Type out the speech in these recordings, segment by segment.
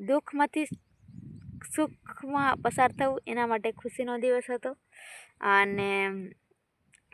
દુઃખમાંથી સુખમાં પસાર થવું એના માટે ખુશીનો દિવસ હતો. અને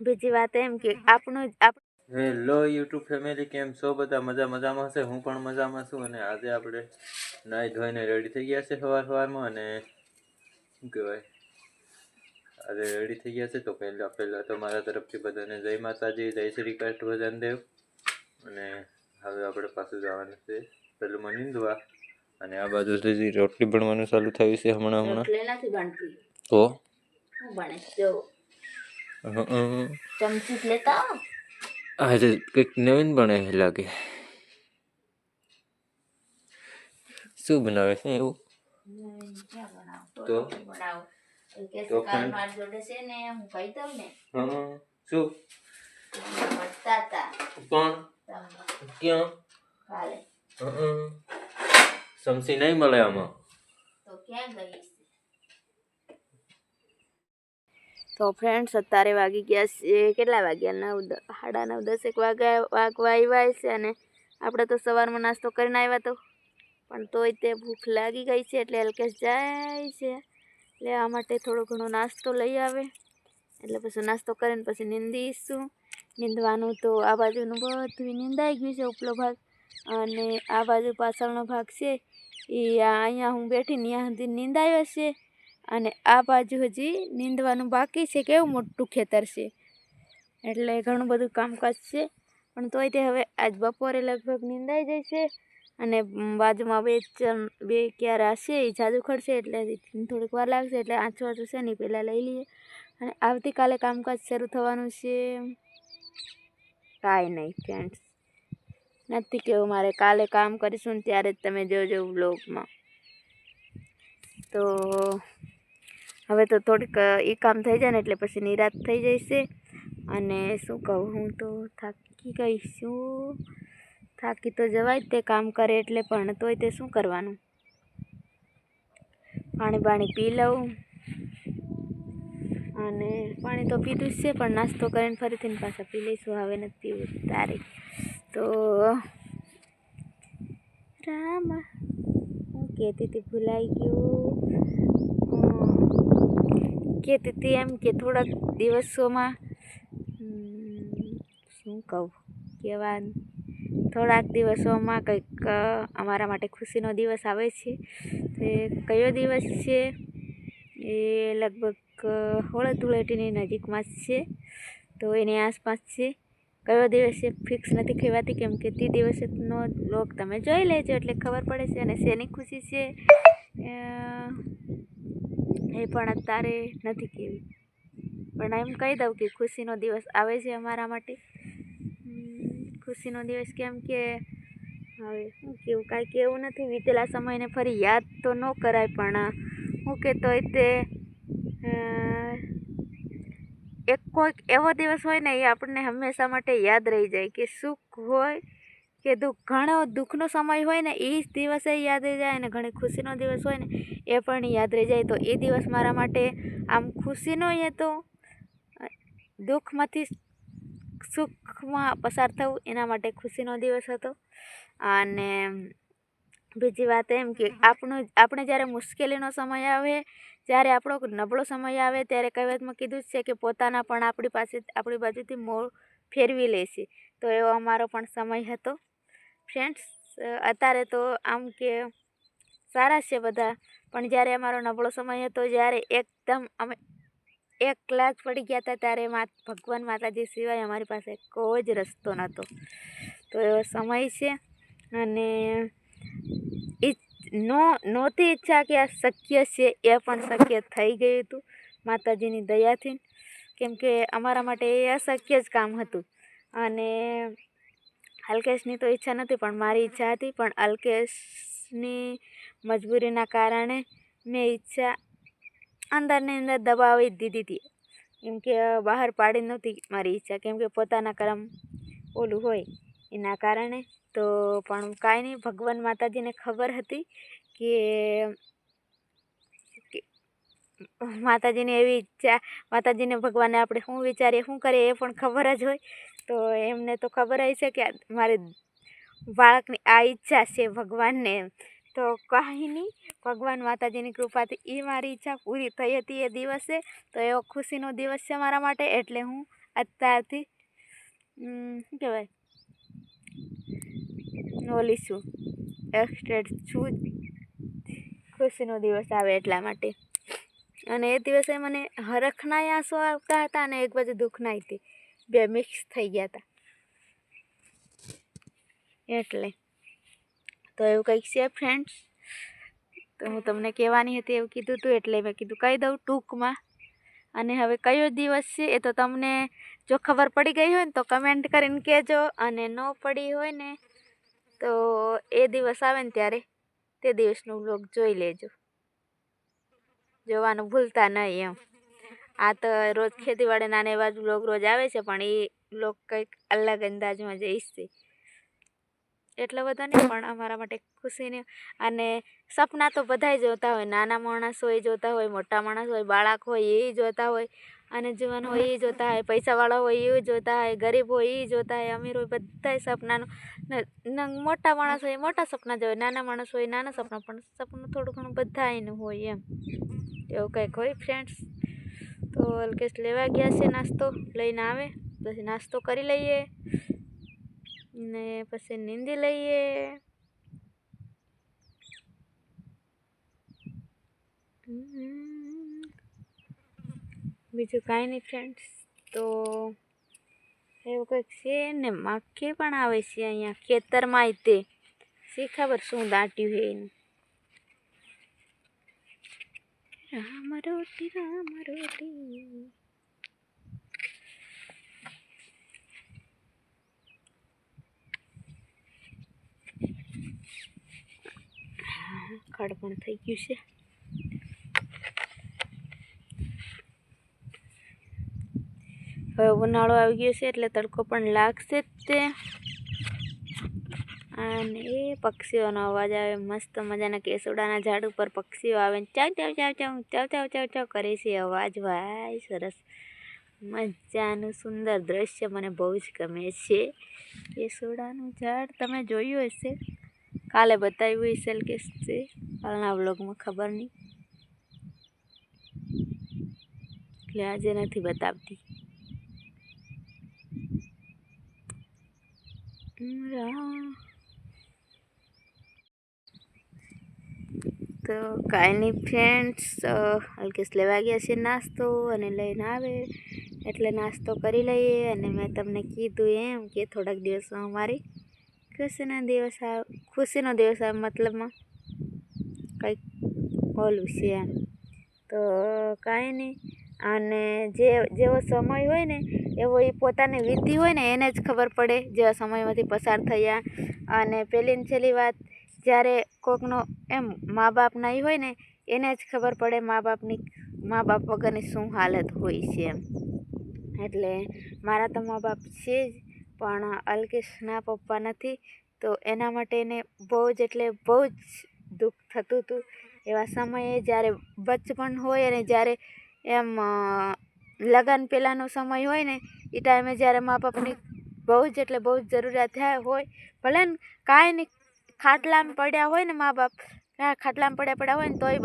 બીજી વાત એમ કે આપણું જ હેલો યુટ્યુબ ફેમિલી, કેમ છો? બધા મજા, મજામાં હશે? હું પણ મજામાં છું અને આજે આપણે નાહી ધોઈને રેડી થઈ ગયા છે સવાર સવારમાં અને શું કહેવાય? આજે રેડી થઈ ગયા છે તો પહેલાં પહેલાં તો મારા તરફથી બધાને જય માતાજી, જય શ્રી કૃષ્ણ, ભજન દેવ. અને હવે આપણે પાછું જવાનું છે. પેલું મનિંદવા નીંદવા અને આ બાજુ સુધી રોટલી બનવાનું ચાલુ થયું છે હમણાં હમણાં. તો? ચમચી લેતા આજે કંઈક નવીન બને લાગે. શું બનાવે છે એવું? તો? તો? કાલ પણ- મારી જોડે છે ને હું કહી દઉં ને. હં, શું? તમે. ક્યાં? કાલે. સમસી નહીં મળે આમાં. તો ક્યાં ગઈ તો ફ્રેન્ડ્સ અત્યારે વાગી ગયા છે કેટલા વાગ્યા? નવ સાડા નવ દસેક વાગ્યા વાગવા આવ્યા છે અને આપણે તો સવારમાં નાસ્તો કરીને આવ્યા તો. પણ તોય તે ભૂખ લાગી ગઈ છે એટલે અલ્કેશ જાય છે. લેવા માટે થોડો ઘણો નાસ્તો લઈ આવે. એટલે પછી નાસ્તો કરીને પછી નીંદીશું. નીંદવાનું તો આ બાજુનું બધું નીંદાઈ ગયું છે ઉપલો ભાગ. અને આ બાજુ પાછળનો ભાગ છે. એ અહીંયા હું બેઠી ત્યાં સુધી નીંદાયો છે. અને આ બાજુ હજી નીંદવાનું બાકી છે કેવું મોટું ખેતર છે. એટલે ઘણું બધું કામકાજ છે. પણ તોય તે હવે આજ બપોરે લગભગ નીંદાઈ જાય છે. અને બાજુમાં બે બે ક્યારા છે એ જાદુ ખડશે એટલે થોડીક વાર લાગશે, એટલે આછું આછું છે ને પહેલાં લઈ લઈએ. અને આવતીકાલે કામકાજ શરૂ થવાનું છે. કાંઈ નહીં ફ્રેન્ડ્સ નથી કેવું મારે કાલે કામ કરીશું ને ત્યારે જ તમે જોજો વ્લોગમાં. તો હવે તો થોડીક એ કામ થઈ જાય ને એટલે પછી નિરાશ થઈ જશે અને શું કહું, હું તો થાકી ગઈ છું. થાકી તો જવાય જ તે કામ કરે એટલે પણ તોય તે શું કરવાનું? પાણી પાણી પી લઉં. અને પાણી તો પીધું છે, પણ નાસ્તો કરીને ફરીથી પાછા પી લઈશું. હવે નથી પીવું તારે તો રામ. હું કહેતી હતી ભૂલાઈ ગયું. કહેતી હતી એમ કે થોડાક દિવસોમાં શું કહું? કહેવા થોડાક દિવસોમાં કંઈક અમારા માટે ખુશીનો દિવસ આવે છે. તે કયો દિવસ છે? એ લગભગ અ, ધૂળેટીની નજીકમાં જ છે. તો એની આસપાસ છે. કયો દિવસે ફિક્સ નથી કહેવાતી કેમ કે તે દિવસનો લોક તમે જોઈ લેજો એટલે ખબર પડે છે અને શેની ખુશી છે એ પણ અત્યારે નથી કહેવી પણ એમ કહી દઉં કે ખુશીનો દિવસ આવે છે અમારા માટે. ખુશીનો દિવસ કેમ કે હવે શું કેવું, કાંઈ કેવું નથી. વીતેલા સમયને ફરી યાદ તો ન કરાય પણ હું કે તોય તે એક કોઈક એવો દિવસ હોય ને એ આપણને હંમેશા માટે યાદ રહી જાય કે સુખ હોય કે દુઃખ. ઘણો દુઃખનો સમય હોય ને એ જ દિવસે યાદ રહી જાય અને ઘણી ખુશીનો દિવસ હોય ને એ પણ યાદ રહી જાય. તો એ દિવસ મારા માટે આમ ખુશીનો એ તો દુઃખમાંથી સુખમાં પસાર થવું એના માટે ખુશીનો દિવસ હતો. અને બીજી વાત એમ કે આપણું આપણે જ્યારે મુશ્કેલીનો સમય આવે જ્યારે આપણો નબળો સમય આવે ત્યારે કહેવતમાં કીધું જ છે કે પોતાના પણ આપણી પાસે આપણી બાજુથી મોં ફેરવી લે છે. તો એવો અમારો પણ સમય હતો. ફ્રેન્ડ્સ અત્યારે તો આમ કે સારા છે બધા પણ જ્યારે અમારો નબળો સમય હતો જ્યારે એકદમ અમે એક જ પડી ગયા હતા ત્યારે ભગવાન માતાજી સિવાય અમારી પાસે કોઈ જ રસ્તો નહોતો. તો એવો સમય છે અને નો, નહોતી ઈચ્છા કે આ શક્ય છે, એ પણ શક્ય થઈ ગયું હતું, માતાજીની દયાથી. કેમ કે અમારા માટે એ અશક્ય જ કામ હતું. અને અલ્કેશની તો ઈચ્છા નથી પણ મારી ઈચ્છા હતી, પણ અલ્કેશની મજબૂરીના કારણે મેં ઈચ્છા અંદરની અંદર દબાવી દીધી હતી. કેમ કે બહાર પાડી નહોતી મારી ઈચ્છા, કેમ કે પોતાના કર્મ ઓલું હોય. એના કારણે તો પણ કાંઈ નહીં, ભગવાન માતાજીને ખબર હતી કે માતાજીને એવી ઈચ્છા, માતાજીને ભગવાને આપણે શું વિચારીએ, શું કરીએ એ પણ ખબર જ હોય. તો એમને તો ખબર જ છે કે મારે બાળકની આ ઈચ્છા છે ભગવાનને. તો કાંઈ નહીં, ભગવાન માતાજીની કૃપાથી એ મારી ઈચ્છા પૂરી થઈ હતી એ દિવસે. તો એવો ખુશીનો દિવસ છે મારા માટે, એટલે હું અત્યારથી શું કહેવાય? ઓલી શું એક્સટેડ છું. ખુશીનો દિવસ આવે એટલા માટે. અને એ દિવસે મને હરખના આંસુ આવતા હતા અને એક બાજુ દુઃખના હતી. બે મિક્સ થઈ ગયા હતા. એટલે. તો એવું કંઈક છે ફ્રેન્ડ્સ તો હું તમને કહેવાની હતી, એવું કીધું હતું એટલે મેં કીધું કહી દઉં ટૂંકમાં. અને હવે કયો દિવસ છે એ તો તમને જો ખબર પડી ગઈ હોય ને તો કમેન્ટ કરીને કહેજો. અને ન પડી હોય ને તો એ દિવસ આવે ને ત્યારે તે દિવસનો વ્લોગ જોઈ લેજો. જોવાનું ભૂલતા નહીં એમ. આ તો રોજ ખેતીવાડી નાના એવા જ વ્લોગ રોજ આવે છે, પણ એ વ્લોગ કંઈક અલગ અંદાજમાં જઈશ છે. એટલો બધો નહીં, પણ અમારા માટે ખુશીની અને સપના તો બધાય જોતા હોય. નાના માણસ હોય, જોતા હોય, મોટા માણસ હોય, બાળક હોય, એ જોતા હોય. અને જુવાન હોય એ જોતા હોય, પૈસાવાળા હોય એ જોતા હોય, ગરીબ હોય એ જોતા હોય, અમીર હોય, બધાય સપનાનું. મોટા માણસ હોય મોટા સપના જોવે, નાના માણસ હોય નાના સપના, પણ સપનું થોડું ઘણું બધાયનું હોય એમ. એવું કંઈક હોય ફ્રેન્ડ્સ તો અલ્કેશ લેવા ગયા છે નાસ્તો, લઈને આવે, પછી નાસ્તો કરી લઈએ, ને પછી નીંદી લઈએ. હમ. બીજું કાંઈ નહીં ફ્રેન્ડ્સ તો એવું કંઈક છે ને, માખી પણ આવે છે અહીંયા ખેતરમાં તે. શી ખબર શું દાટ્યું છે એનું? રામ રોટી રામ રોટી. ખડ પણ થઈ ગયું છે. હવે ઉનાળો આવી ગયો છે એટલે તડકો પણ લાગશે જ તે. અને એ પક્ષીઓનો અવાજ આવે, મસ્ત મજાના કેસુડાના ઝાડ ઉપર પક્ષીઓ આવે ચાવ ચાવ ચાવ ચાવ ચાવ ચાવ ચાવ ચાવ કરે છે અવાજ. ભાઈ સરસ. મજાનું સુંદર દ્રશ્ય મને બહુ જ ગમે છે. કેસુડાનું ઝાડ તમે જોયું હશે? કાલે બતાવ્યું હશે કે છે કાલના વ્લોગમાં ખબર નહીં. એટલે આજે નથી બતાવતી. તો કાંઈ નહીં ફ્રેન્ડ્સ અલ્કેશ લેવા ગયા છે નાસ્તો અને લઈને આવે. એટલે નાસ્તો કરી લઈએ અને મેં તમને કીધું એમ કે થોડાક દિવસમાં અમારી ખુશીના દિવસ આ, ખુશીનો દિવસ આ મતલબમાં કંઈક ઓલું છે એમ. તો કાંઈ નહીં. અને જે, જેવો સમય હોય ને એવો એ પોતાની વિધિ હોય ને એને જ ખબર પડે જેવા સમયમાંથી પસાર થયા. અને પહેલી ને છેલ્લી વાત, જ્યારે કોકનો એમ મા બાપ નહીં હોય ને, એને જ ખબર પડે મા બાપની, મા બાપ વગરની શું હાલત હોય છે એમ. એટલે મારા તો મા બાપ છે જ, પણ અલ્કેશના પપ્પા નથી, તો એના માટે એને બહુ જ એટલે બહુ જ દુઃખ થતું હતું. એવા સમયે જ્યારે બચપણ હોય અને જ્યારે એમ લગન પહેલાંનો સમય હોય ને, એ ટાઈમે જ્યારે મા બાપની બહુ જ એટલે બહુ જ જરૂરિયાત થાય હોય, ભલે ને કાંઈ નહીં ખાટલામાં પડ્યા હોય ને મા બાપ હા ખાટલામાં પડ્યા પડ્યા હોય ને, તોય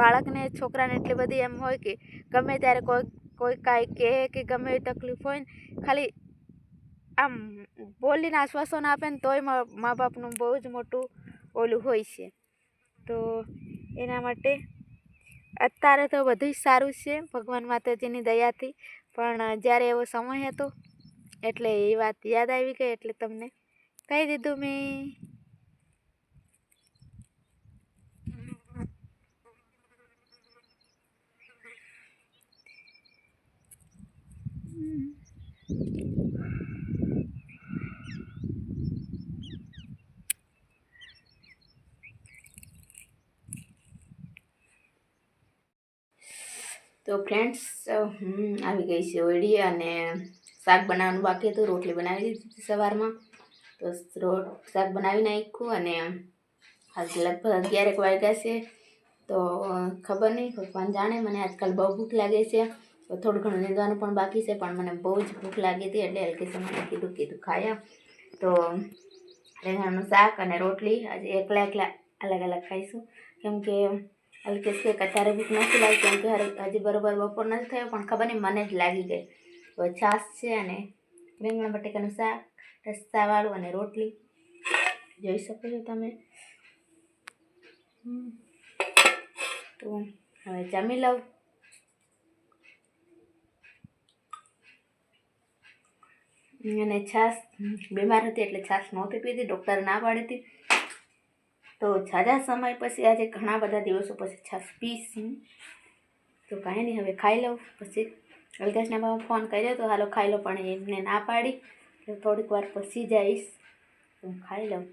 બાળકને, છોકરાને એટલી બધી એમ હોય કે ગમે ત્યારે કોઈ કોઈ કાંઈ કહે કે ગમે એવી તકલીફ હોય ને, ખાલી આમ બોલીને આશ્વાસન આપે ને, તોય મા બાપનું બહુ જ મોટું ઓલું હોય છે. તો એના માટે અત્યારે તો બધું જ સારું છે, ભગવાન માતાજીની દયાથી. પણ જ્યારે એવો સમય હતો, એટલે એ વાત યાદ આવી ગઈ, એટલે તમને કહી દીધું મેં. તો ફ્રેન્ડ્સ હું આવી ગઈ છે ઓળી અને શાક બનાવવાનું બાકી હતું. રોટલી બનાવી દીધી સવારમાં. તો શાક બનાવી નાખ્યું અને આજે લગભગ અગિયારેક વાગ્યા છે. તો ખબર નહીં, ભગવાન જાણે, મને આજકાલ બહુ ભૂખ લાગે છે. તો થોડું ઘણું નીંદવાનું પણ બાકી છે, પણ મને બહુ જ ભૂખ લાગી હતી એટલે હલકી મને કીધું કીધું, ખાયા. તો રીંગણનું શાક અને રોટલી આજે એકલા એકલા અલગ અલગ ખાઈશું. કેમ કે અલ્કેશ કે અત્યારે ભૂખ નથી લાગી કેમ કે હજી બરોબર બપોર નથી થયો, પણ ખબર નહીં, મને જ લાગી ગઈ. તો છાશ છે અને રીંગણ બટેકાનું શાક રસ્તાવાળું અને રોટલી. જોઈ શકો છો તમે. તો હવે જમી લઉં. અને છાશ, બીમાર હતી એટલે છાશ નહોતી પીધી, ડૉક્ટર ના પાડી હતી. તો ઝાઝા સમય પછી આજે ઘણા બધા દિવસો પછી છાશ પીશું તો કાંઈ નહીં, હવે ખાઈ લઉં. પછી અલ્કેશને બાબા ફોન કર્યો તો હાલો ખાઈ લો, પણ એમને ના પાડી. થોડીક વાર પછી જઈશ. હું ખાઈ લઉં.